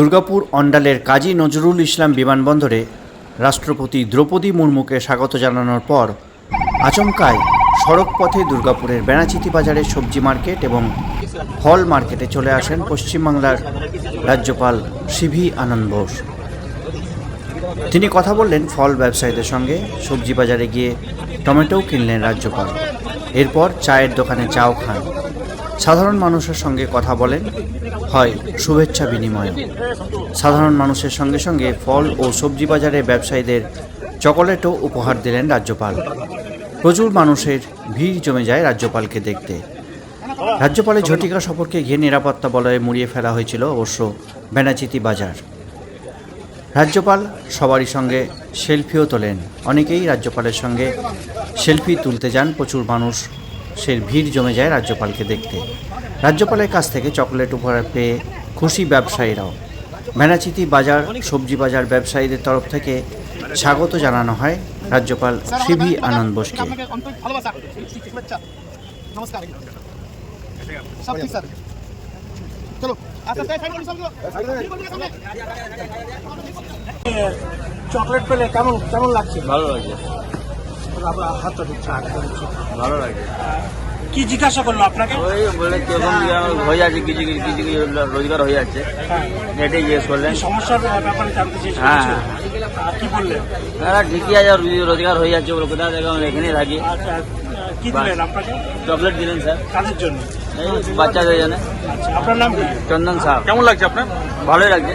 দুর্গাপুর অন্ডালের কাজী নজরুল ইসলাম বিমানবন্দরে রাষ্ট্রপতি দ্রৌপদী মুর্মুকে স্বাগত জানানোর পর আচমকায় সড়ক পথে দুর্গাপুরের বেনাচিতি বাজারের সবজি মার্কেট এবং ফল মার্কেটে চলে আসেন পশ্চিমবাংলার রাজ্যপাল সিভি আনন্দ বোস। তিনি কথা বললেন ফল ব্যবসায়ীদের সঙ্গে, সবজি বাজারে গিয়ে টমেটোও কিনলেন রাজ্যপাল। এরপর চায়ের দোকানে চাও খান। সাধারণ মানুষের সঙ্গে কথা বলেন, হয় শুভেচ্ছা বিনিময়। সাধারণ মানুষের সঙ্গে সঙ্গে ফল ও সবজি বাজারে ব্যবসায়ীদের চকোলেটও উপহার দিলেন রাজ্যপাল। প্রচুর মানুষের ভিড় জমে যায় রাজ্যপালকে দেখতে। রাজ্যপালের ঝটিকা সফরকে ঘিরে নিরাপত্তা বলয়ে মুড়িয়ে ফেলা হয়েছিল অবশ্য বেনাচিতি বাজার। রাজ্যপাল সবারই সঙ্গে সেলফিও তোলেন। অনেকেই রাজ্যপালের সঙ্গে সেলফি তুলতে যান, প্রচুর মানুষ সে ভিড় জমে যায় রাজ্যপালকে দেখতে। রাজ্যপালের কাছ থেকে চকলেট উপহার পেয়ে খুশি ব্যবসায়ীরাও। ভেনাচিতি বাজার সবজি বাজার ব্যবসায়ীদের তরফ থেকে স্বাগত জানানো হয় রাজ্যপাল সিভি আনন্দ বোসকে। চকলেট পেলে কেমন কেমন লাগছে? ভালো হাতটা দিচ্ছে ভালো লাগে কি জিজ্ঞাসা করল আপনাকে ওই বলে হয়ে যাচ্ছে কিছু কিছু কিছু কিছু রোজগার হয়ে যাচ্ছে এটাই জিজ্ঞেস করলেন সমস্যার ব্যাপারে জানতে চেয়েছি হ্যাঁ কি বললেন হ্যাঁ ঠিকই আছে আর রোজগার হয়ে যাচ্ছে বলে কোথায় থেকে আমরা এখানেই থাকি আচ্ছা কি দিলেন আপনাকে চকলেট দিলেন স্যার জন্য বাচ্চাদের জন্য আচ্ছা আপনার নাম কি চন্দন সাহেব কেমন লাগছে আপনার ভালোই লাগছে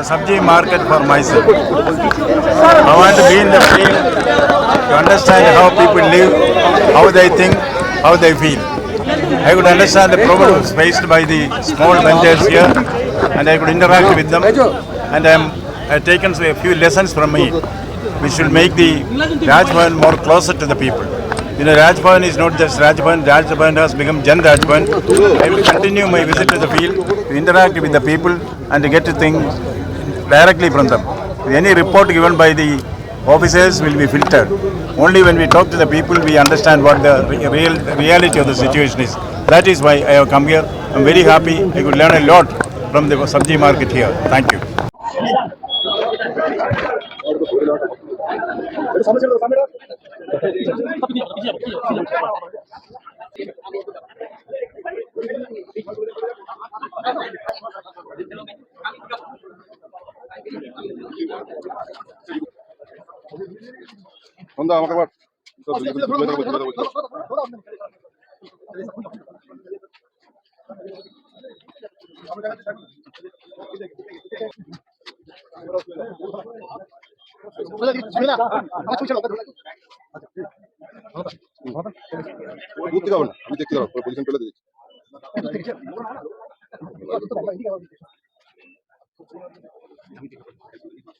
the Sabji market for myself. I want to be in the field to understand how people live, how they think, how they feel. I could understand the problems faced by the small vendors here and I could interact with them and I am I have taken a few lessons from me which will make the Rajbhavan more closer to the people. You know, Rajbhavan is not just Rajbhavan, Rajbhavan has become Jan Rajbhavan. I will continue my visit to the field to interact with the people and to get to things directly from them. Any report given by the officers will be filtered. Only when we talk to the people we understand what the real reality of the situation is. That is why I have come here. I'm very happy. I could learn a lot from the Sabji market here. Thank you. বন্ধু আমাকে আবার দূর থেকে না আমি দেখতে পারব position পেলে দিচ্ছি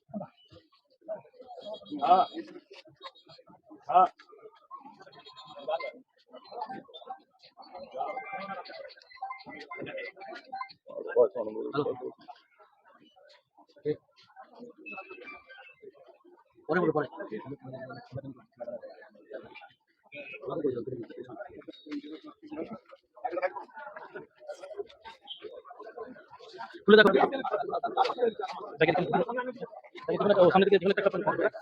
খুলে போறேன் போறேன் புள்ளதா செகண்ட் செகண்ட் சாமி கிட்ட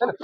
একটা